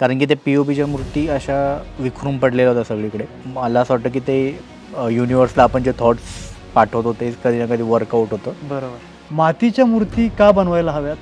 कारण की ते पी ओ पीच्या मूर्ती अशा विखरून पडलेल्या होत्या सगळीकडे. मला असं वाटतं की ते युनिवर्सला आपण जे थॉट्स पाठवतो ते कधी ना कधी वर्कआउट होतं. बरोबर. मातीच्या मूर्ती का बनवायला हव्यात?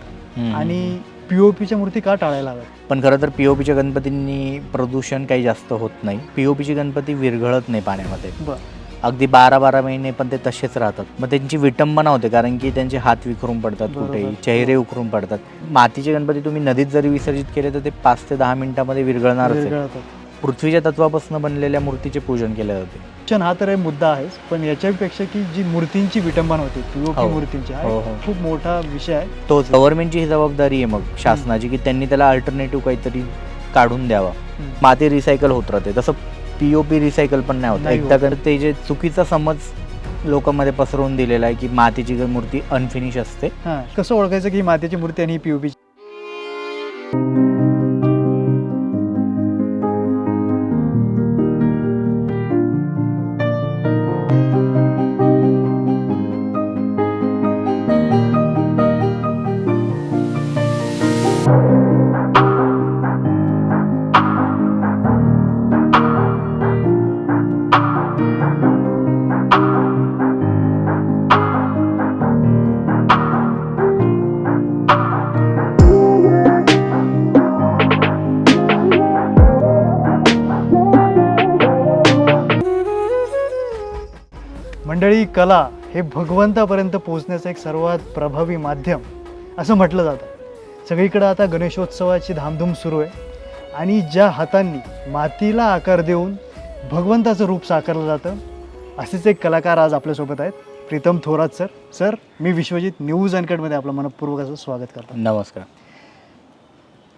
आणि पीओपीच्या मूर्ती का टाळायला हव्यात? पण खरं तर पी ओ पीच्या गणपतींनी प्रदूषण काही जास्त होत नाही. पी ओ पीची गणपती विरघळत नाही पाण्यामध्ये. बर. अगदी बारा बारा महिने पण ते तसेच राहतात मग त्यांची विटंबना होते कारण की त्यांचे हात विखरून पडतात. कुठेही चेहरे उखरून पडतात मातीचे गणपती तुम्ही नदीत जरी विसर्जित केले तर ते पाच ते दहा मिनिटामध्ये आहे विरघळतात. पृथ्वीच्या तत्वापासून बनलेल्या मूर्तीचे पूजन केले जाते शिक्षण हा तर एक मुद्दा आहेच पण याच्यापेक्षा की जी मूर्तींची विटंबना होते पीओपी हो. मूर्तींची हा हो, हो. खूप मोठा विषय आहे तोच गव्हर्नमेंटची ही जबाबदारी आहे मग शासनाची की त्यांनी त्याला अल्टरनेटिव्ह काहीतरी काढून द्यावा. माती रिसायकल होत राहते तसं पी ओ पी रिसायकल पण नाही होत. नाही एकदा होत. कर ते जे चुकीचा समज लोकांमध्ये पसरवून दिलेला आहे की मातीची मूर्ती अनफिनिश असते. हा. कसं ओळखायचं की ही मातीची मूर्ती आणि ही पीओपी मंडळी कला हे भगवंतापर्यंत पोहोचण्याचं एक सर्वात प्रभावी माध्यम असं म्हटलं जातं. सगळीकडं आता गणेशोत्सवाची धामधूम सुरू आहे आणि ज्या हातांनी मातीला आकार देऊन भगवंताचं रूप साकारलं जातं असेच एक कलाकार आज आपल्यासोबत आहेत. प्रीतम थोरात सर. सर मी विश्वजित न्यूज अँकटमध्ये आपलं मनपूर्वक असं स्वागत करतो. नमस्कार.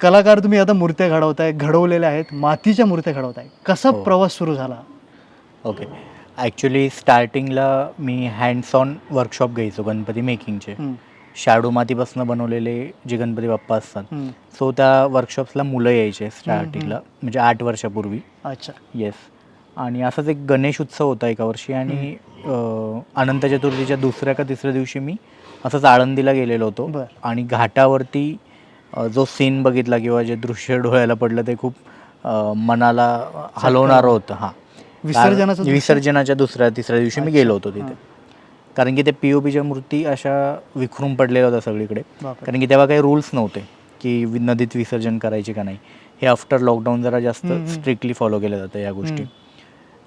कलाकार तुम्ही आता मूर्त्या घडवताय घडवलेल्या आहेत मातीच्या मूर्त्या घडवताय. कसा हो. प्रवास सुरू झाला? ओके. ॲक्च्युली स्टार्टिंगला मी हँड्स ऑन वर्कशॉप घ्यायचो गणपती मेकिंगचे शाडू मातीपासून बनवलेले जे गणपती बाप्पा असतात. सो त्या वर्कशॉप्सला मुलं यायचे स्टार्टिंगला म्हणजे आठ वर्षापूर्वी. अच्छा. येस आणि असाच एक गणेश उत्सव होता एका वर्षी आणि अनंत चतुर्थीच्या दुसऱ्या का तिसऱ्या दिवशी मी असंच आळंदीला गेलेलो होतो. आणि घाटावरती जो सीन बघितला किंवा जे दृश्य डोळ्याला पडलं ते खूप मनाला हलवणारं होतं हां. विसर्जनाचं? विसर्जनाच्या दुसऱ्या तिसऱ्या दिवशी मी. गेलो होतो तिथे. कारण की ते पी ओ पीच्या मूर्ती अशा विखरून पडलेल्या होत्या सगळीकडे बापरे. कारण की तेव्हा काही रूल्स नव्हते की वि- नदीत विसर्जन करायचे का नाही हे आफ्टर लॉकडाऊन जरा जास्त. स्ट्रिक्टली फॉलो केलं जातं या गोष्टी.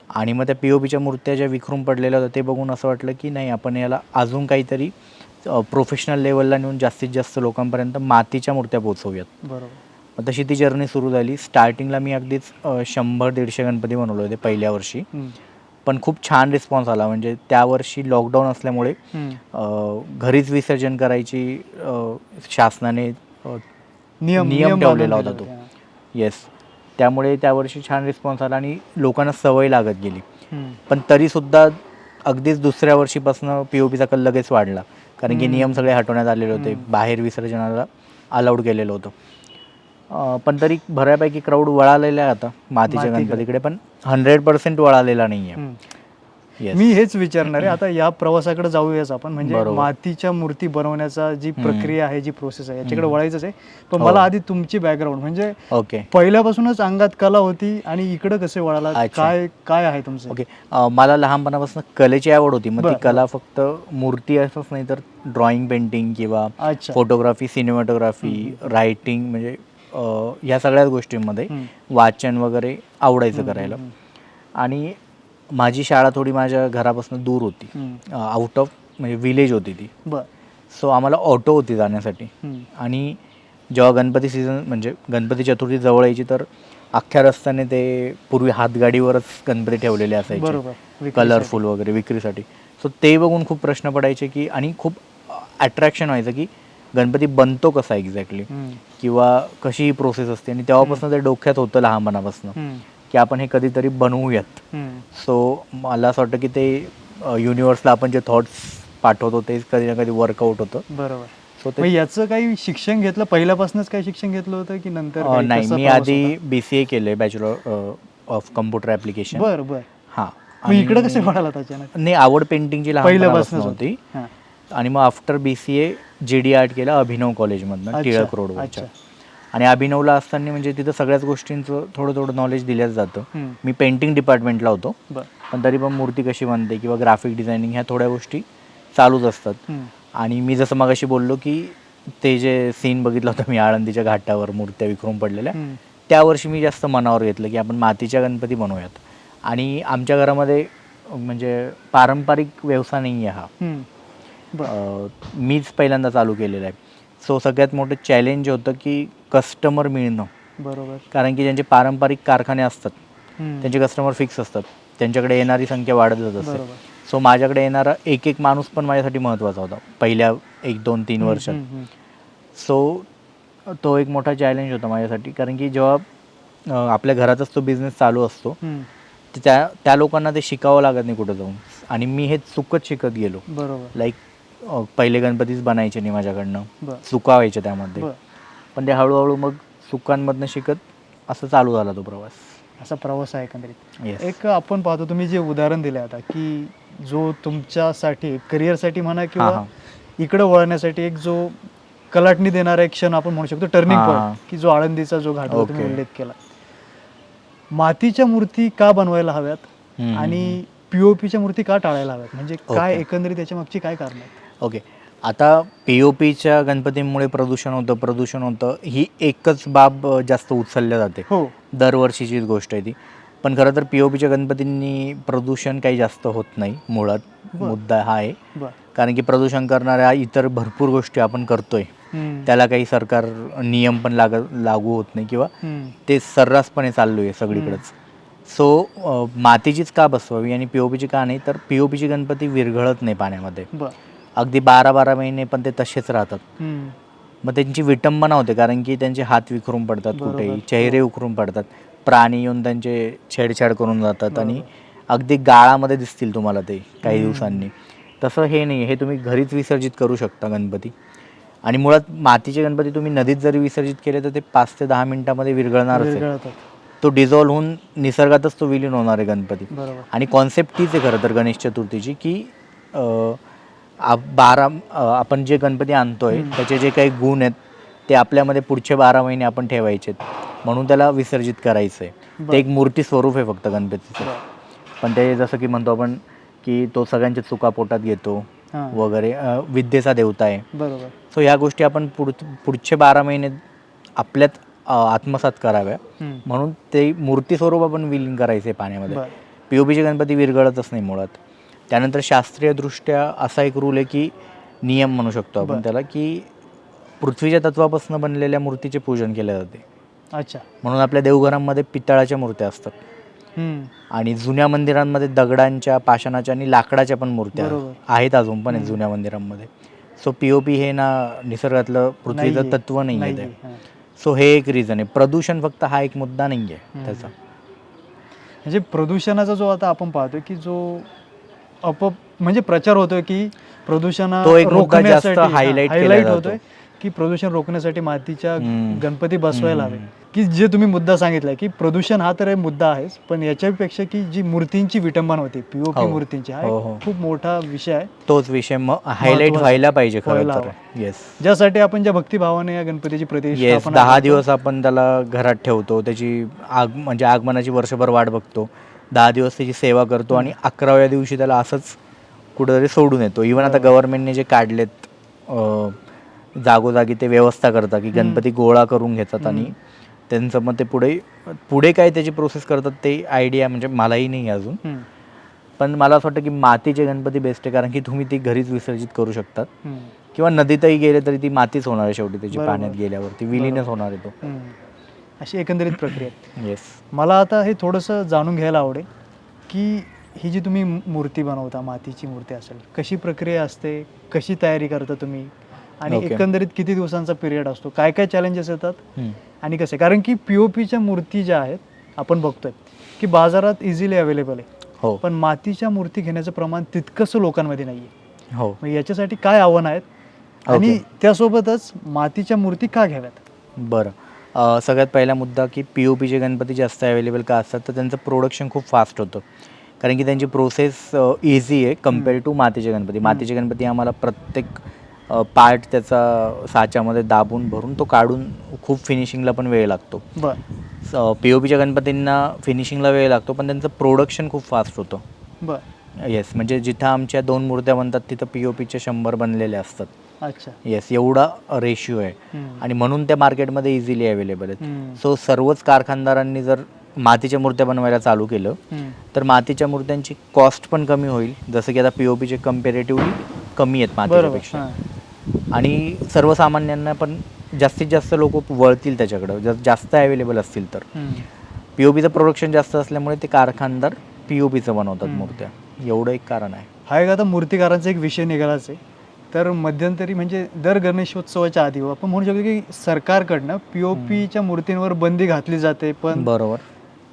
आणि मग त्या पी ओ पीच्या मूर्त्या ज्या विखरून पडलेल्या होत्या ते बघून असं वाटलं की नाही आपण याला अजून काहीतरी प्रोफेशनल लेवलला नेऊन जास्तीत जास्त लोकांपर्यंत मातीच्या मूर्त्या पोहोचवूयात बरोबर मग तशी ती जर्नी सुरू झाली. स्टार्टिंगला मी अगदीच शंभर दीडशे गणपती बनवले होते पहिल्या वर्षी. पण खूप छान रिस्पॉन्स आला. म्हणजे त्या वर्षी लॉकडाऊन असल्यामुळे घरीच विसर्जन करायची शासनाने अ, नियम नियम ठेवलेला होता तो. येस त्यामुळे त्यावर्षी छान रिस्पॉन्स आला आणि लोकांना सवय लागत गेली. पण तरीसुद्धा अगदीच दुसऱ्या वर्षीपासून पी ओ पीचा कल लगेच वाढला. कारण की. नियम सगळे हटवण्यात आलेले होते. बाहेर विसर्जनाला अलाउड केलेलं होतं. पण तरी बऱ्यापैकी क्राऊड वळालेला आहे आता. मातीच्या. गणपतीकडे. पण हंड्रेड पर्सेंट वळालेला नाही आहे मी हेच विचारणार आहे आता या प्रवासाकडे जाऊयाच आपण. म्हणजे. मातीच्या मूर्ती बनवण्याचा जी. प्रक्रिया आहे जी प्रोसेस आहे याच्याकडे. वळायचंच आहे. पण हो. मला आधी तुमची बॅकग्राऊंड म्हणजे ओके पहिल्यापासूनच अंगात कला होती आणि इकडे कसे वळाला. काय काय आहे तुमचं? ओके मला लहानपणापासून कलेची आवड होती. मग ती. कला फक्त मूर्ती असंच नाही तर ड्रॉइंग पेंटिंग किंवा फोटोग्राफी सिनेमॅटोग्राफी रायटिंग म्हणजे ह्या सगळ्याच गोष्टींमध्ये. वाचन वगैरे आवडायचं करायला. आणि माझी शाळा थोडी माझ्या घरापासून दूर होती. आउट ऑफ म्हणजे विलेज होती ती. सो आम्हाला ऑटो होती जाण्यासाठी. आणि जेव्हा गणपती सीझन म्हणजे गणपती चतुर्थी जवळ यायची तर अख्ख्या रस्त्याने ते पूर्वी हातगाडीवरच गणपती ठेवलेले असायचे. कलरफुल वगैरे विक्रीसाठी. सो ते बघून खूप प्रश्न पडायचे की आणि खूप अट्रॅक्शन व्हायचं की गणपती बनतो कसा एक्झॅक्टली. किंवा कशी ही प्रोसेस असते आणि तेव्हापासून ते डोक्यात होतं लहानपणापासून. की आपण हे कधीतरी बनवूयात. सो मला असं वाटतं की ते युनिवर्सला आपण जे थॉट्स पाठवतो ते कधी ना कधी वर्कआउट होतं बरोबर सो याचं काही शिक्षण घेतलं पहिल्यापासूनच काही शिक्षण घेतलं होतं की नंतर? नाही मी आधी? बी सी ए केलं आहे बॅचलर ऑफ कम्प्युटर ॲप्लिकेशन बर बर हां मग इकडे कसे अचानक नाही आवड पेंटिंगची पहिल्यापासूनच होती हां. आणि मग after B C A G D art केलं अभिनव कॉलेजमधनं टिळक रोडवरच्या. आणि अभिनवला असताना म्हणजे तिथं सगळ्याच गोष्टींचं थोडं थोडं नॉलेज दिल्याच जातं. मी पेंटिंग डिपार्टमेंटला होतो पण तरी पण मूर्ती कशी बनते किंवा ग्राफिक डिझायनिंग ह्या थोड्या गोष्टी चालूच असतात. आणि मी जसं मगाशी बोललो की ते जे सीन बघितलं होतं मी आळंदीच्या घाटावर मूर्त्या विखरून पडलेल्या. त्या वर्षी मी जास्त मनावर घेतलं की आपण मातीच्या गणपती बनवूयात आणि आमच्या घरामध्ये म्हणजे पारंपरिक व्यवसाय नाही आहे हा मीच पहिल्यांदा चालू केलेला आहे. सो सगळ्यात मोठं चॅलेंज होतं की कस्टमर मिळणं. बरोबर. कारण की ज्यांचे पारंपरिक कारखाने असतात. त्यांचे कस्टमर फिक्स असतात. त्यांच्याकडे येणारी संख्या वाढत जात असते. सो माझ्याकडे येणारा एक एक माणूस पण माझ्यासाठी महत्त्वाचा होता पहिल्या एक दोन तीन वर्षात. सो तो एक मोठा चॅलेंज होता माझ्यासाठी. कारण की जेव्हा आपल्या घरातच तो बिझनेस चालू असतो त्या त्या लोकांना ते शिकावं लागत नाही कुठं जाऊन. आणि मी हे चुकत शिकत गेलो. बरोबर. लाईक पहिले गणपतीच बनायचे नाही माझ्याकडनं. बर. चुका व्हायच्या त्यामध्ये. बर. पण ते हळूहळू मग चुकांमधनं शिकत असं चालू झाला तो प्रवास. असा प्रवास आहे एकंदरीत. येस एक आपण पाहतो तुम्ही जे उदाहरण दिले आता की जो तुमच्यासाठी करिअरसाठी म्हणा हां किंवा इकडे वळण्यासाठी एक जो कलाटणी देणारा एक क्षण आपण म्हणू शकतो टर्निंग हां, पॉईंट. की जो आळंदीचा जो घाट तुम्ही. उल्लेख केला. मातीच्या मूर्ती का बनवायला हव्यात हम्म, आणि पीओपीच्या मूर्ती का टाळायला हव्यात? म्हणजे काय. एकंदरीत त्याच्या मागची काय कारण आहेत? ओके. आता पी ओ पीच्या गणपतींमुळे प्रदूषण होतं प्रदूषण होतं ही एकच बाब जास्त उचलल्या जाते. हो. दरवर्षीचीच गोष्ट आहे ती. पण खरं तर पी ओ पीच्या गणपतींनी प्रदूषण काही जास्त होत नाही मुळात. बरं. मुद्दा हा आहे. बर. कारण की प्रदूषण करणाऱ्या इतर भरपूर गोष्टी आपण करतोय. त्याला काही सरकार नियम पण लाग लागू होत नाही किंवा. ते सर्रासपणे चाललो आहे सगळीकडेच. सो मातीचीच का बसवावी आणि पी ओ पीची का नाही तर पी ओ पीची गणपती विरघळत नाही पाण्यामध्ये. बर. अगदी बारा बारा महिने पण ते तसेच राहतात. मग त्यांची विटंबना होते कारण की त्यांचे हात विखरून पडतात. कुठेही चेहरे उखरून पडतात प्राणी येऊन त्यांचे छेडछाड करून जातात आणि. अगदी गाळामध्ये दिसतील तुम्हाला ते काही. दिवसांनी तसं हे नाही हे तुम्ही घरीच विसर्जित करू शकता गणपती आणि मुळात मातीचे गणपती तुम्ही नदीत जरी विसर्जित केले तर ते पाच ते दहा मिनिटामध्ये आहे विरघळतात. तो डिझॉल्व्ह होऊन निसर्गातच तो विलीन होणार आहे गणपती आणि कॉन्सेप्ट तीच आहे खरं तर गणेश चतुर्थीची की आप- बारा आपण जे गणपती आणतोय. त्याचे जे काही गुण आहेत ते आपल्यामध्ये पुढचे बारा महिने आपण ठेवायचे म्हणून त्याला विसर्जित करायचं आहे बरं. ते एक मूर्ती स्वरूप आहे फक्त गणपतीचं. पण ते जसं की म्हणतो आपण की तो सगळ्यांच्या चुका पोटात घेतो. वगैरे विद्येचा देवता आहे बरोबर सो ह्या गोष्टी आपण पुढ पुढचे बारा महिने आपल्यात आत्मसात कराव्या. म्हणून ते मूर्ती स्वरूप आपण विलीन करायचे पाण्यामध्ये बर. पी ओ पीचे गणपती विरघळतच नाही मुळात त्यानंतर शास्त्रीयदृष्ट्या असा एक रूल आहे की नियम म्हणू शकतो आपण. त्याला की पृथ्वीच्या तत्वापासून बनलेल्या मूर्तीचे पूजन केले जाते अच्छा म्हणून आपल्या देवघरांमध्ये पितळाच्या मूर्त्या असतात. आणि जुन्या मंदिरांमध्ये दगडांच्या पाषाणाच्या आणि लाकडाच्या पण मूर्त्या. आहेत अजून पण. जुन्या मंदिरांमध्ये सो पी ओ पी हे ना निसर्गातलं पृथ्वीचं. तत्व नाही आहे. सो हे एक रिझन आहे प्रदूषण फक्त हा एक मुद्दा नाही आहे. त्याचा म्हणजे प्रदूषणाचा जो आता आपण पाहतोय की जो अप म्हणजे प्रचार होतोय की प्रदूषण तो एक मुद्दा जास्त रोखण्यासाठी highlight केला हायलाईट जातो. होतोय की प्रदूषण रोखण्यासाठी मातीच्या हम्म. गणपती बसवायला हवे. की जे तुम्ही मुद्दा सांगितलाय की प्रदूषण हा तर एक मुद्दा आहेच पण याच्यापेक्षा की जी मूर्तींची विटंबना होती पीओपी हो. मूर्तींची हा हो, एक हो. खूप मोठा विषय आहे तोच विषय मग हायलाईट महत्त्वाचा. व्हायला पाहिजे खरं व्हायला तर येस ज्यासाठी आपण ज्या भक्तिभावाने या गणपतीची येस प्रतिष्ठापना दहा करतो. दिवस आपण त्याला घरात ठेवतो त्याची आग म्हणजे आगमनाची वर्षभर वाट बघतो दहा दिवस त्याची सेवा करतो आणि अकराव्या दिवशी त्याला असंच कुठेतरी सोडून येतो इवन आता. गव्हर्नमेंटने जे काढलेत जागोजागी ते व्यवस्था करतात की. गणपती गोळा करून घेतात आणि. त्यांचं मग ते पुढे पुढे काय त्याची प्रोसेस करतात ते आयडिया म्हणजे मलाही नाही अजून. पण मला असं वाटतं की मातीचे गणपती बेस्ट आहे कारण की तुम्ही ती घरीच विसर्जित करू शकतात. किंवा नदीतही गेले तरी ती मातीच होणार आहे शेवटी त्याची. पाण्यात गेल्यावरती विलीनच. होणार आहे तो. अशी एकंदरीत प्रक्रिया. येस मला आता हे थोडंसं जाणून घ्यायला आवडेल की ही जी तुम्ही मूर्ती बनवता मातीची मूर्ती असेल कशी प्रक्रिया असते कशी तयारी करता तुम्ही? आणि ओके. एकंदरीत किती दिवसांचा पिरियड असतो? काय काय चॅलेंजेस येतात? आणि कसे? कारण की पी ओ पीच्या मूर्ती ज्या आहेत आपण बघतोय की बाजारात इझिली अवेलेबल आहे. हो. पण मातीच्या मूर्ती घेण्याचं प्रमाण तितकंसं लोकांमध्ये नाही आहे हो याच्यासाठी काय आव्हान आहेत? आणि. त्यासोबतच मातीच्या मूर्ती का घ्याव्यात? बरं. सगळ्यात पहिला मुद्दा की पी ओ पीचे गणपती जास्त अवेलेबल का असतात तर त्यांचं प्रोडक्शन खूप फास्ट होतं. कारण की त्यांची प्रोसेस इझी आहे कंपेअर टू मातीचे गणपती. मातीचे गणपती आम्हाला प्रत्येक पार्ट त्याचा साच्यामध्ये दाबून भरून तो काढून खूप फिनिशिंगला पण वेळ लागतो. बर. पी ओ पीच्या गणपतींना फिनिशिंगला वेळ लागतो पण त्यांचं प्रोडक्शन खूप फास्ट होतं. बर. येस म्हणजे जिथं आमच्या दोन मूर्त्या बनतात तिथं पी ओ पीचे शंभर बनलेले असतात. अच्छा येस एवढा रेशिओ आहे. आणि म्हणून त्या मार्केटमध्ये इझिली अवेलेबल आहेत. सो सर्वच कारखानदारांनी जर मातीच्या मूर्त्या बनवायला चालू केलं. तर मातीच्या मूर्त्यांची कॉस्ट पण कमी होईल जसं की आता पी ओ पीचे कम्पेरेटिव्हली कमी आहेत हां. आणि सर्वसामान्यांना पण जास्तीत जास्त लोक वळतील त्याच्याकडं जर जास्त अवेलेबल असतील तर हम्म. पी ओ पीचं प्रोडक्शन जास्त असल्यामुळे ते कारखानदार पी ओ पीचं बनवतात. मूर्त्या एवढं एक कारण आहे हा एक आता मूर्तिकारांचा एक विषय निघालाच आहे तर मध्यंतरी म्हणजे दर गणेशोत्सवाच्या आधी आपण म्हणू शकतो की सरकारकडनं पी ओ पीच्या मूर्तींवर बंदी घातली जाते पण बरोबर.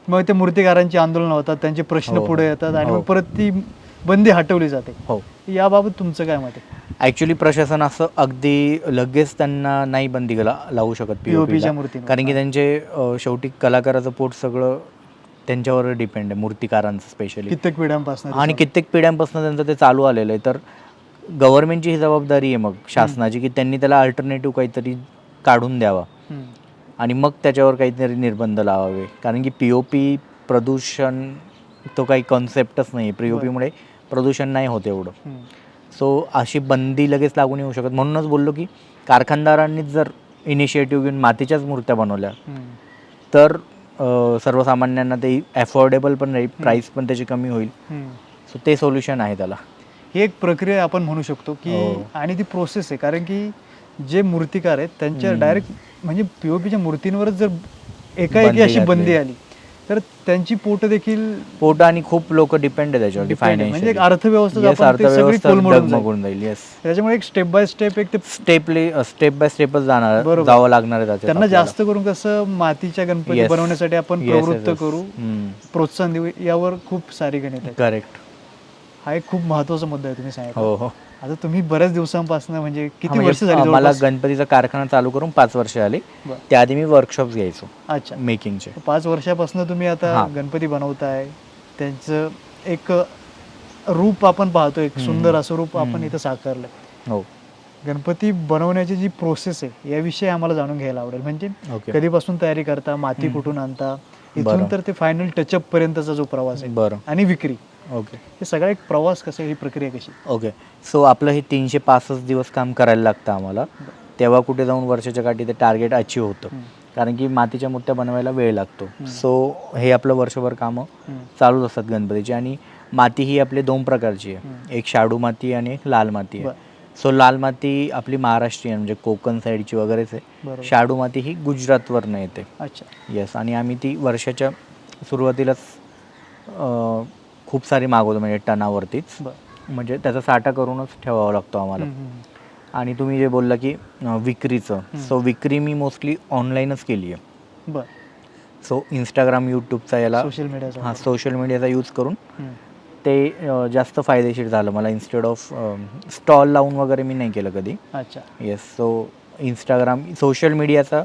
मग ते मूर्तिकारांची आंदोलन होतात त्यांचे प्रश्न हो. पुढे येतात आणि हो. मग परत ती बंदी हटवली जाते. हो. याबाबत तुमचं काय मत आहे? ॲक्च्युली प्रशासन असं अगदी लगेच त्यांना नाही बंदी ला- लावू शकत पी POP च्या मूर्तींवर. कारण की त्यांचे अ, शेवटी कलाकाराचं पोट सगळं त्यांच्यावर डिपेंड आहे मूर्तिकारांचं स्पेशली कित्येक पिढ्यांपासून आणि कित्येक पिढ्यांपासून त्यांचं ते चालू आलेलं आहे. तर गव्हर्नमेंटची ही जबाबदारी आहे मग शासनाची की त्यांनी त्याला अल्टरनेटिव्ह काहीतरी काढून द्यावा. आणि मग त्याच्यावर काहीतरी निर्बंध लावावे. कारण की पी ओ पी प्रदूषण तो काही कॉन्सेप्टच नाही पी ओ पीमुळे प्रदूषण नाही होत एवढं. सो अशी बंदी लगेच लागू नाही होऊ शकत. म्हणूनच बोललो की कारखानदारांनीच जर इनिशिएटिव्ह घेऊन मातीच्याच मूर्त्या बनवल्या. तर सर्वसामान्यांना ते अफोर्डेबल पण राहील प्राईस पण त्याची कमी होईल. सो ते सोल्युशन आहे त्याला. ही एक प्रक्रिया आपण म्हणू शकतो की हो. आणि ती प्रोसेस आहे कारण की जे मूर्तिकार आहेत त्यांच्या. डायरेक्ट म्हणजे पीओपीच्या मूर्तींवरच जर एकाएकी अशी. बंदी आली तर त्यांची पोट देखील पोट आणि खूप लोक डिपेंड आहे आहे. म्हणजे एक अर्थव्यवस्था त्याच्यामुळे एक स्टेप बाय स्टेप एक ते स्टेपली स्टेप बाय स्टेपच जाणार. जावं लागणार आहे त्यांना. जास्त करून कसं मातीच्या गणपती. बनवण्यासाठी आपण प्रवृत्त. करू. प्रोत्साहन देऊ यावर खूप सारी गणित करेक्ट हा एक खूप महत्त्वाचा मुद्दा आहे तुम्ही सांगितलं हो हो आता तुम्ही बऱ्याच दिवसांपासून म्हणजे हा, किती म्हणजे, वर्ष झाली मला जवळपास? गणपतीचा कारखाना चालू करून पाच वर्ष आली बरं. त्याआधी मी वर्कशॉप घ्यायचो अच्छा मेकिंगचे पाच वर्षापासून तुम्ही आता हा. गणपती बनवताय त्यांचं एक रूप आपण पाहतो एक. सुंदर असं रूप आपण. इथं साकारलंय हो गणपती बनवण्याची जी प्रोसेस आहे याविषयी आम्हाला जाणून घ्यायला आवडेल म्हणजे ओके कधीपासून तयारी करता माती. कुठून आणता बरं. इथून तर ते फायनल टचअप पर्यंतचा जो प्रवास आहे बरं आणि विक्री ओके हे सगळा एक प्रवास कसा आहे, ही प्रक्रिया कशी ओके सो आपलं हे तीनशे पासष्ट दिवस काम करायला लागतं आम्हाला. तेव्हा कुठे जाऊन वर्षाच्या काठी ते टार्गेट अचीव होतं. कारण की मातीच्या मूर्त्या बनवायला वेळ लागतो. सो हे आपलं वर्षभर कामं. चालूच असतात गणपतीची. आणि माती ही आपली दोन प्रकारची आहे. एक शाडू माती आणि एक लाल माती आहे. सो लाल माती आपली महाराष्ट्रीयन म्हणजे कोकण साईडची वगैरेच आहे. शाडू माती ही गुजरातवरनं येते. अच्छा. येस आणि आम्ही ती वर्षाच्या सुरुवातीलाच अं, खूप सारी मागवतो म्हणजे टनावरतीच म्हणजे त्याचा साठा करूनच ठेवावा लागतो आम्हाला. आणि तुम्ही जे बोलला की विक्रीचं. सो विक्री मी मोस्टली ऑनलाईनच केली आहे. बर. सो इंस्टाग्राम यूट्यूबचा याला सोशल मीडियाचा हां सोशल मीडियाचा यूज करून. ते जास्त फायदेशीर झालं मला इन्स्टेड ऑफ स्टॉल लावून वगैरे मी नाही केलं कधी. अच्छा. येस सो इंस्टाग्राम सोशल मीडियाचा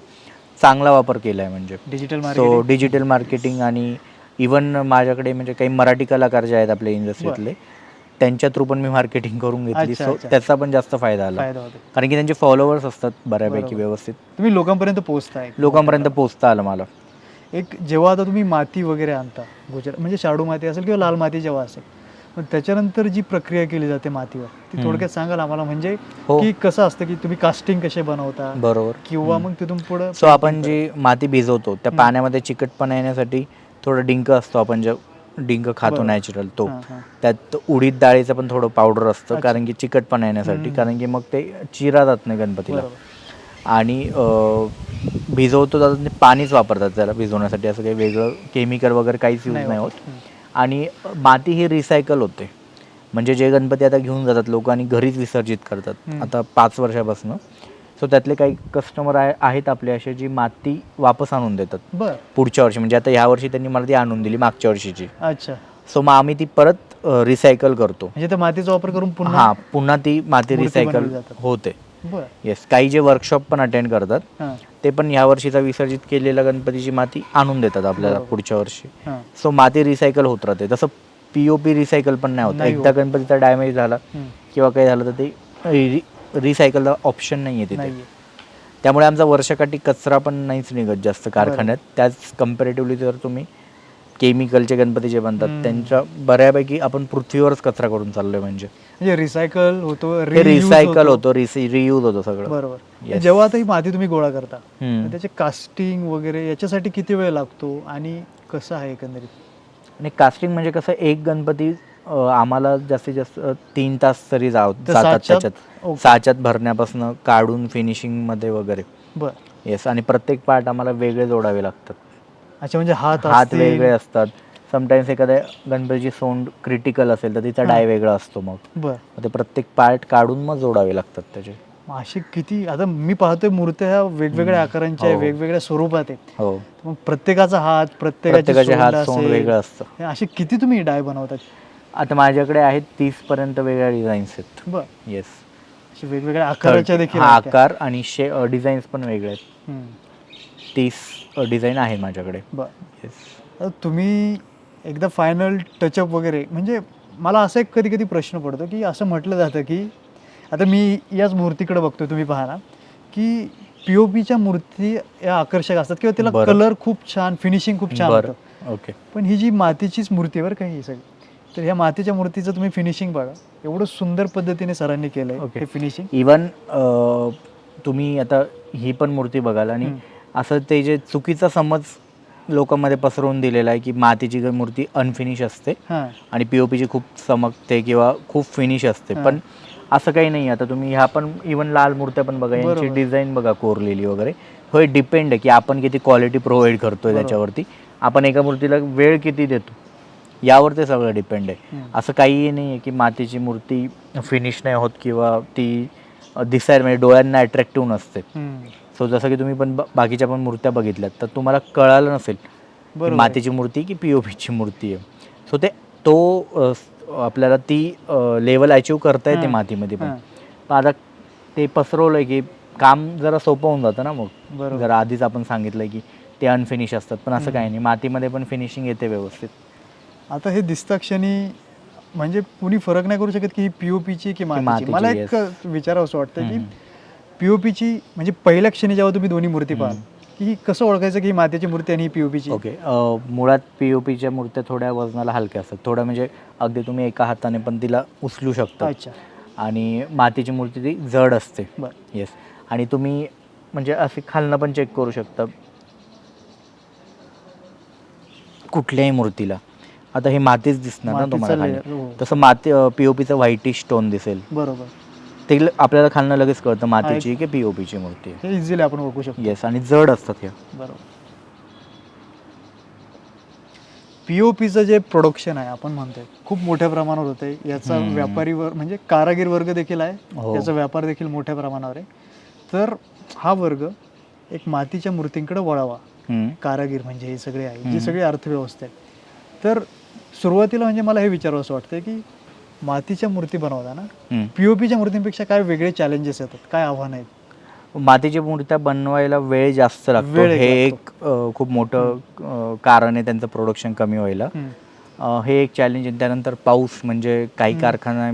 चांगला वापर केला आहे म्हणजे डिजिटल सो डिजिटल मार्केटिंग आणि इवन माझ्याकडे म्हणजे काही मराठी कलाकार जे आहेत आपल्या इंडस्ट्रीतले त्यांच्या थ्रू पण मी मार्केटिंग करून घेतली अच्छा, सो अच्छा. त्याचा पण जास्त फायदा आला फायदा होतो कारण की त्यांचे फॉलोअर्स असतात बऱ्यापैकी बरोबर. व्यवस्थित तुम्ही लोकांपर्यंत पोहोचताय लोकांपर्यंत पोचता आलं मला एक जेव्हा आता तुम्ही माती वगैरे आणता गुजरात म्हणजे शाडू माती असेल किंवा लाल माती जेव्हा असेल त्याच्यानंतर जी प्रक्रिया केली जाते मातीवर ती हम्म. थोडक्यात सांगाल आम्हाला म्हणजे हो. की कसं असतं की तुम्ही कास्टिंग कसे बनवता बरोबर किंवा. मग तिथून पुढे सो आपण जी माती भिजवतो त्या हम्म. पाण्यामध्ये चिकटपणा येण्यासाठी थोडं डिंक असतो आपण जे डिंक खातो. नॅचरल तो. त्यात उडीद डाळीचं पण थोडं पावडर असतं. कारण की चिकटपणा येण्यासाठी. कारण की मग ते चिरा जात नाही गणपतीला. आणि भिजवतो तर ते पाणीच वापरतात त्याला भिजवण्यासाठी. असं काही वेगळं केमिकल वगैरे काहीच यूज नाही होत. आणि माती ही रिसायकल होते. म्हणजे जे गणपती आता घेऊन जातात लोक आणि घरीच विसर्जित करतात. आता पाच वर्षापासून. सो त्यातले काही कस्टमर आहेत आपले असे जी माती वापस आणून देतात. बर. पुढच्या वर्षी म्हणजे आता ह्या वर्षी त्यांनी मला ती आणून दिली मागच्या वर्षीची. अच्छा. सो मग आम्ही ती परत रिसायकल करतो. म्हणजे त्या मातीचा वापर करून पुन्हा हा पुन्हा ती माती मूर्ती रिसायकल बनवली जातात. होते. बर. येस काही जे वर्कशॉप पण अटेंड करतात हां. ते पण या वर्षीचा विसर्जित केलेल्या गणपतीची माती आणून देतात आपल्याला बरोबर. पुढच्या वर्षी. हां. सो माती रिसायकल होत राहते. तसं पी ओ पी रिसायकल पण नाही होत. नाही एकदा होत. गणपतीचा डॅमेज झाला हम्म. किंवा काही झालं तर ते रिसायकलचा ऑप्शन नाही आहे तिथे. त्यामुळे आमचा वर्षाकाठी कचरा पण नाहीच निघत जास्त कारखान्यात. त्याच कम्पॅरेटिव्हली जर तुम्ही केमिकलचे गणपती जे बनतात. त्यांच्या बऱ्यापैकी आपण पृथ्वीवरच कचरा करून चाललोय म्हणजे. म्हणजे रिसायकल होतो रिसायकल होतो. रियूज होतो सगळं. बरोबर. जेव्हा आता ही माती तुम्ही गोळा करता त्याचे कास्टिंग वगैरे याच्यासाठी किती वेळ लागतो आणि कसं आहे एकंदरीत? आणि कास्टिंग म्हणजे कसं एक गणपती आम्हाला जास्तीत जास्त तीन तास तरी जाव जातात साच्यात? त्याच्यात. साच्यात भरण्यापासून काढून फिनिशिंगमध्ये वगैरे बर येस आणि प्रत्येक पार्ट आम्हाला वेगळे जोडावे लागतात अच्छा म्हणजे हात हात असतील. वेगळे असतात समटाईम्स एखाद्या गणपतीची सोंड क्रिटिकल असेल तर तिचा. डाय वेगळा असतो मग बर मग ते प्रत्येक पार्ट काढून मग जोडावे लागतात त्याचे मग अशी किती आता मी पाहतोय मूर्त्या ह्या वेगवेगळ्या हम्म. आकारांच्या आहे, हो. वेगवेगळ्या स्वरूपात आहेत हो मग प्रत्येकाचा हात प्रत्येकाची प्रत्येकाचे सोंड हात सोंड असेल. वेगळं असतं हे असे किती तुम्ही डाय बनवतात आता माझ्याकडे आहेत तीस पर्यंत वेगळ्या डिझाईन्स आहेत. बर. येस वेगवेगळ्या आकाराच्या देखील हा आहेत. आकार आणि शे डिझाईन्स पण वेगळे आहेत. हम्म. तीस डिझाईन आहे माझ्याकडे. बर. येस आता तुम्ही एकदा फायनल टचअप वगैरे म्हणजे मला असा एक कधी कधी प्रश्न पडतो की असं म्हटलं जातं की आता मी याच मूर्तीकडे बघतो तुम्ही पाहा ना की पी ओ पीच्या मूर्ती या आकर्षक असतात किंवा तिला बरं. कलर खूप छान फिनिशिंग खूप छान बरं. ओके पण ही जी मातीचीच मूर्ती आहे बरं का ही सगळी? तर ह्या मातीच्या मूर्तीचं तुम्ही फिनिशिंग बघा एवढं सुंदर पद्धतीने सरांनी केलंय Okay. हे फिनिशिंग इवन तुम्ही आता ही पण मूर्ती बघाल आणि. असं ते जे चुकीचा समज लोकांमध्ये पसरवून दिलेला आहे की मातीची मूर्ती अनफिनिश असते हां आणि पी ओ पीची खूप चमकते किंवा खूप फिनिश असते हा. पण असं काही नाही आता तुम्ही ह्या पण इवन लाल मूर्त्या पण बघा यांची. डिझाईन बघा कोरलेली वगैरे होय डिपेंड आहे की आपण किती क्वालिटी प्रोव्हाइड करतोय. त्याच्यावरती आपण एका मूर्तीला वेळ किती देतो यावर ते सगळं डिपेंड आहे. असं काहीही नाही आहे की मातीची मूर्ती फिनिश नाही होत किंवा ती दिसायला म्हणजे डोळ्यांना अट्रॅक्टिव्ह नसते. सो जसं की तुम्ही पण बाकीच्या पण मूर्त्या बघितल्यात तर तुम्हाला कळालं नसेल. मातीची मूर्ती की पी ओ पीची मूर्ती आहे सो ते तो आपल्याला ती लेवल अचीव करता येते. मातीमध्ये पण आता ते पसरवलं की काम जरा सोपं होऊन जातं ना मग. जरा आधीच आपण सांगितलं की ते अनफिनिश असतात पण असं. काही नाही मातीमध्ये पण फिनिशिंग येते व्यवस्थित आता हे दिसता क्षणी म्हणजे कुणी फरक नाही करू शकत की ही पीओपीची की मातीची. मातीची, मला एक. विचारावं असं वाटतं की. पीओपीची म्हणजे पहिल्या क्षणी जेव्हा तुम्ही दोन्ही मूर्ती पाहाल. की ही कसं ओळखायचं की ही मातीची मूर्ती आणि ही पीओपीची ओके मुळात पी ओ पीच्या मूर्त्या थोड्या वजनाला हलक्या असतात. थोड्या म्हणजे अगदी तुम्ही एका हाताने पण तिला उचलू शकता. अच्छा. आणि मातीची मूर्ती ती जड असते. बर. येस आणि तुम्ही म्हणजे असे खालनं पण चेक करू शकता कुठल्याही मूर्तीला. आता हे मातीच दिसणार ना मातीचं तुम्हाला layer. हो. तसं माती पी ओ पीचं व्हाईटिश स्टोन दिसेल बरोबर ते ल- आपल्याला खालनं लगेच कळतं मातीची की पी ओ पीची मूर्ती हे इझिली आपण ओळखू शकतो येस आणि जड असतात ह्या बरोबर पीओपीचं जे प्रोडक्शन आहे आपण म्हणतोय खूप मोठ्या प्रमाणावर होतंय याचा हम्म. व्यापारी वर्ग म्हणजे कारागीर वर्ग देखील आहे हो. याचा व्यापार देखील मोठ्या प्रमाणावर आहे तर हा वर्ग एक मातीच्या मूर्तींकडे वळावा हम्म. कारागीर म्हणजे हे सगळे आहे जी हम्म. सगळी अर्थव्यवस्था आहे तर सुरुवातीला म्हणजे मला हे विचारावं असं वाटतं की मातीच्या मूर्ती बनवताना. पीओपीच्या मूर्तींपेक्षा काय वेगळे चॅलेंजेस येतात? काय आव्हानं आहेत? मातीची मूर्त्या बनवायला वेळ जास्त लागतो. हे. एक खूप मोठं कारण आहे त्यांचं प्रोडक्शन कमी व्हायला. हे एक चॅलेंज आहे. त्यानंतर पाऊस म्हणजे काही. कारखाना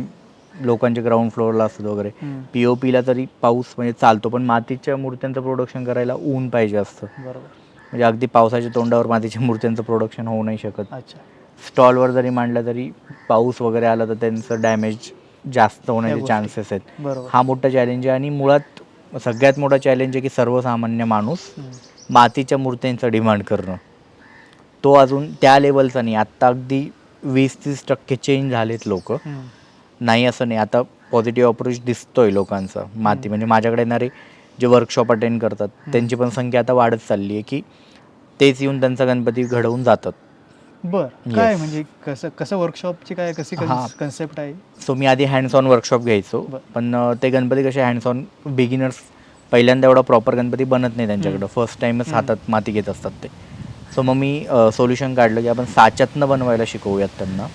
लोकांचे ग्राउंड फ्लोअरला असतात वगैरे. हम्म. पी ओ पीला तरी पाऊस म्हणजे चालतो पण मातीच्या मूर्त्यांचं प्रोडक्शन करायला ऊन पाहिजे असतं. बरोबर. म्हणजे अगदी पावसाच्या तोंडावर मातीच्या मूर्त्यांचं प्रोडक्शन होऊ नाही शकत. अच्छा. स्टॉलवर जरी मांडलं तरी पाऊस वगैरे आला तर त्यांचं डॅमेज जास्त होण्याचे. चान्सेस आहेत. हा मोठा चॅलेंज आहे आणि मुळात सगळ्यात मोठा चॅलेंज आहे की सर्वसामान्य माणूस. मातीच्या मूर्त्यांचं डिमांड करणं. तो अजून त्या लेवलचा नाही. आत्ता अगदी वीस तीस टक्के चेंज झालेत लोक. नाही असं नाही. आता पॉझिटिव्ह अप्रोच दिसतोय लोकांचा. माती. म्हणजे माझ्याकडे येणारे जे वर्कशॉप अटेंड करतात त्यांची पण संख्या आता वाढत चालली आहे की तेच येऊन त्यांचा गणपती घडवून जातात. बर काय. म्हणजे कसं कसं वर्कशॉपची काय कशी हा. कन्सेप्ट आहे सो मी आधी हँड्स ऑन वर्कशॉप घ्यायचो बरं. पण अ, ते गणपती कसे हँड्स ऑन बिगिनर्स पहिल्यांदा एवढा प्रॉपर गणपती बनत नाही त्यांच्याकडं फर्स्ट टाईमच हम्म. हातात माती घेत असतात ते सो मग मी सोल्युशन काढलं की आपण साच्यातनं बनवायला शिकवूयात त्यांना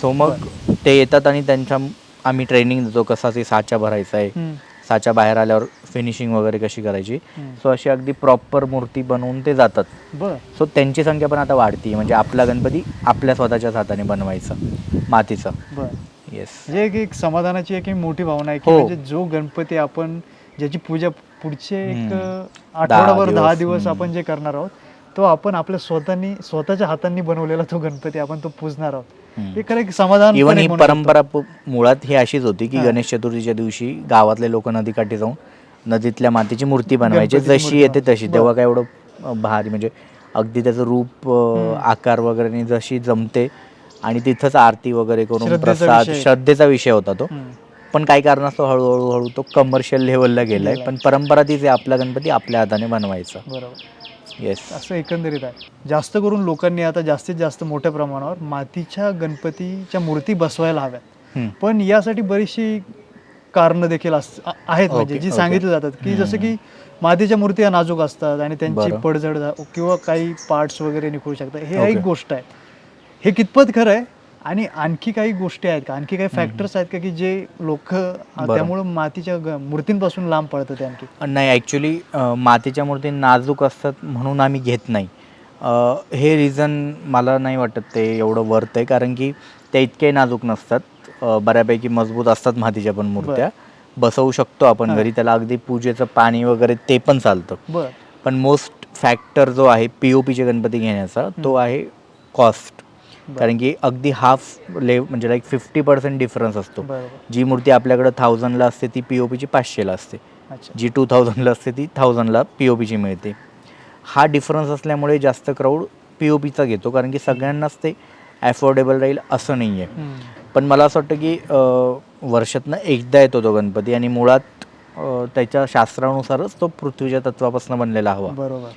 सो मग ते येतात आणि त्यांच्या आम्ही ट्रेनिंग देतो कसा ते साचा भरायचा आहे हम्म. साच्या बाहेर आल्यावर फिनिशिंग वगैरे कशी करायची. सो अशी अगदी प्रॉपर मूर्ती बनवून ते जातात बर सो त्यांची संख्या पण आता वाढती म्हणजे आपला गणपती आपल्या स्वतःच्याच हाताने बनवायचा मातीचा बर येस म्हणजे एक एक समाधानाची एक मोठी भावना आहे की हो. म्हणजे जो गणपती आपण ज्याची पूजा पुढचे एक हम्म. आठवडाभर दहा दिवस, हम्म. आपण जे करणार आहोत तो आपण आपल्या स्वतःनी स्वतःच्या हातांनी बनवलेला तो गणपती आपण तो पूजणार आहोत हे खरं एक समाधान इवन ही एक म्हणू शकतो. परंपरा प- मुळात ही अशीच होती की हा. गणेश चतुर्थीच्या दिवशी गावातले लोक नदीकाठी जाऊन नदीतल्या मातीची मूर्ती बनवायची. गणपतीची जशी मूर्ती येते तशी. तेव्हा काय एवढं भारी. म्हणजे अगदी त्याचं रूप अं. आकार वगैरे नी जशी जमते. आणि तिथंच आरती वगैरे करून श्रद्धेचा प्रसाद विषय. श्रद्धेचा विषय होता तो. हम्म. पण काही कारणास्तव हळूहळू हळू तो कमर्शियल लेवलला गेलाय. गेलाय. पण परंपरा तीच आहे आपला गणपती आपल्या हाताने बनवायचा. बरोबर. येस असं एकंदरीत आहे. जास्त करून लोकांनी आता जास्तीत जास्त मोठ्या प्रमाणावर मातीच्या गणपतीच्या मूर्ती बसवायला हव्यात. पण यासाठी बरीचशी कारणं देखील अस- आ- आहेत म्हणजे जी. सांगितली जातात की जसं की मातीच्या मूर्ती या नाजूक असतात आणि त्यांची बरं. पडझड झा- किंवा काही पार्ट्स वगैरे निघू शकतात हे ओके. एक गोष्ट आहे हे कितपत खरं आहे आणि आणखी काही गोष्टी आहेत का आणखी काही फॅक्टर्स आहेत का की जे लोक बरं. त्यामुळे मातीच्या ग- मूर्तींपासून लांब पडतात ते आणखी नाही ॲक्च्युली मातीच्या मूर्ती नाजूक असतात म्हणून आम्ही घेत नाही अ, हे रिझन मला नाही वाटत ते एवढं वर्थ आहे कारण की त्या इतके नाजूक नसतात बऱ्यापैकी मजबूत असतात मातीच्या पण मूर्त्या. बसवू शकतो आपण. घरी त्याला अगदी पूजेचं पाणी वगैरे ते पण चालतं. पण मोस्ट फॅक्टर जो आहे पी ओ पीचे गणपती घेण्याचा तो आहे कॉस्ट कारण की अगदी हाफ ले म्हणजे लाईक फिफ्टी पर्सेंट डिफरन्स असतो. जी मूर्ती आपल्याकडं थाउजंडला असते ती पी ओ पीची पाचशेला असते. जी टू थाउजंडला असते ती थाउजंडला पी ओ पीची मिळते. हा डिफरन्स असल्यामुळे जास्त क्राऊड पी ओ पीचा घेतो कारण की सगळ्यांनाच ते ॲफोर्डेबल राहील असं नाही आहे. पण मला असं वाटतं की वर्षातनं एकदा येतो तो गणपती आणि मुळात त्याच्या शास्त्रानुसारच तो पृथ्वीच्या तत्वापासून बनलेला हवा. बरोबर.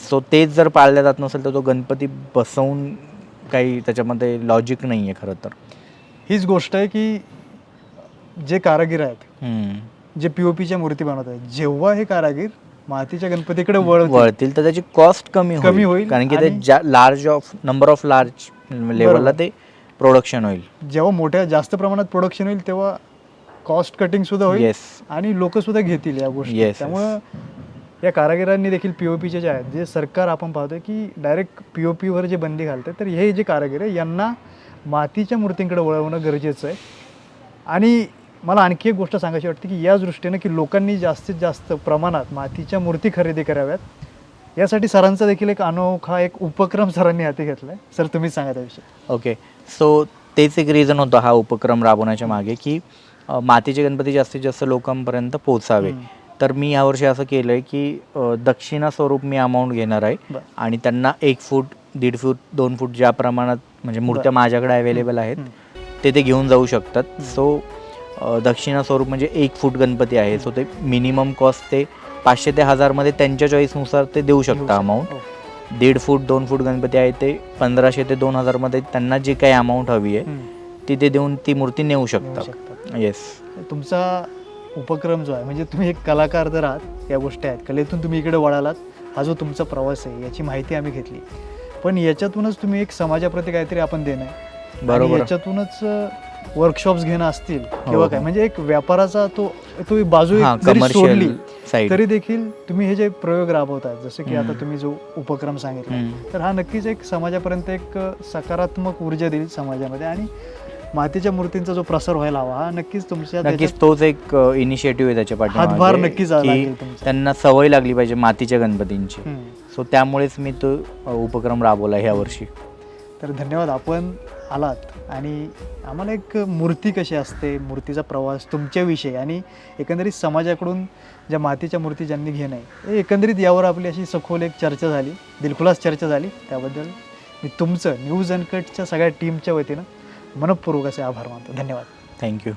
सो तेच जर पाळल्या जात नसेल तर तो गणपती बसवून काही त्याच्यामध्ये लॉजिक नाही आहे खरं तर. हीच गोष्ट आहे की जे कारागीर आहेत. जे पीओपीच्या मूर्ती बनवत आहेत जेव्हा हे कारागीर मातीच्या गणपतीकडे वळतील वळतील तर त्याची कॉस्ट कमी कमी होईल. कारण की ते large of number of large लेवलला ते प्रोडक्शन होईल जेव्हा मोठ्या जास्त प्रमाणात प्रोडक्शन होईल तेव्हा कॉस्ट कटिंग सुद्धा होईल येस आणि लोक सुद्धा घेतील या गोष्टी. Yes, yes. त्यामुळं या कारागिरांनी देखील पीओपीचे जे आहेत जे सरकार आपण पाहतोय की डायरेक्ट पीओपीवर जे बंदी घालते तर हे जे कारागीर आहे यांना मातीच्या मूर्तींकडे वळवणं गरजेचं आहे. आणि मला आणखी एक गोष्ट सांगायची वाटते की या दृष्टीनं की लोकांनी जास्तीत जास्त प्रमाणात मातीच्या मूर्ती खरेदी कराव्यात यासाठी सरांचा देखील एक अनोखा एक उपक्रम सरांनी हाती घेतला आहे सर तुम्हीच सांगा त्याविषयी. ओके सो तेच एक रिझन होतं हा उपक्रम राबवण्याच्या मागे की मातीचे गणपती जास्तीत जास्त लोकांपर्यंत पोचावे. तर मी यावर्षी असं केलं आहे की दक्षिणा स्वरूप मी अमाऊंट घेणार आहे. आणि त्यांना एक फूट दीड फूट दोन फूट ज्या प्रमाणात म्हणजे मूर्त्या माझ्याकडे अवेलेबल आहेत ते ते घेऊन जाऊ शकतात. सो दक्षिणा स्वरूप म्हणजे एक फूट गणपती आहे. सो ते मिनिमम कॉस्ट ते पाचशे ते हजारमध्ये त्यांच्या चॉईसनुसार ते देऊ शकता अमाऊंट. दीड फूट दोन फूट गणपती आहे ते पंधराशे ते दोन हजारमध्ये त्यांना जी काही अमाऊंट हवी आहे. ती ते देऊन ती मूर्ती नेऊ शकतात. येस तुमचा उपक्रम जो आहे म्हणजे तुम्ही एक कलाकार तर आहात या गोष्टी आहेत कलेतून तुम्ही इकडे वळालात हा जो तुमचा प्रवास आहे याची माहिती आम्ही घेतली पण याच्यातूनच तुम्ही एक समाजाप्रती काहीतरी आपण देणं आहे बरोबर. याच्यातूनच वर्कशॉप्स घेणं असतील किंवा हो. काय म्हणजे एक व्यापाराचा तो तो बाजू हा सोडली तरी देखील तुम्ही हे जे प्रयोग राबवतात जसं की आता. तुम्ही जो उपक्रम सांगितला. तर हा नक्कीच एक समाजापर्यंत एक सकारात्मक ऊर्जा देईल समाजामध्ये आणि मातीच्या मूर्तींचा जो प्रसार व्हायला हवा हा नक्कीच तुमच्या नक्कीच तोच एक इनिशिएटिव्ह आहे त्याच्या हातभार पाठीमागे नक्कीच. त्यांना सवय लागली पाहिजे मातीच्या गणपतींची. सो त्यामुळेच मी तो उपक्रम राबवला ह्या वर्षी तर धन्यवाद आपण आलात आणि आम्हाला एक मूर्ती कशी असते मूर्तीचा प्रवास तुमच्याविषयी आणि एकंदरीत समाजाकडून ज्या मातीच्या मूर्ती ज्यांनी घेणं आहे एकंदरीत यावर आपली अशी सखोल एक चर्चा झाली दिलखुलास चर्चा झाली. त्याबद्दल मी तुमचं न्यूज अनकटच्या सगळ्या टीमच्या वतीनं मनपूर्वक असे आभार मानतो. धन्यवाद. थँक्यू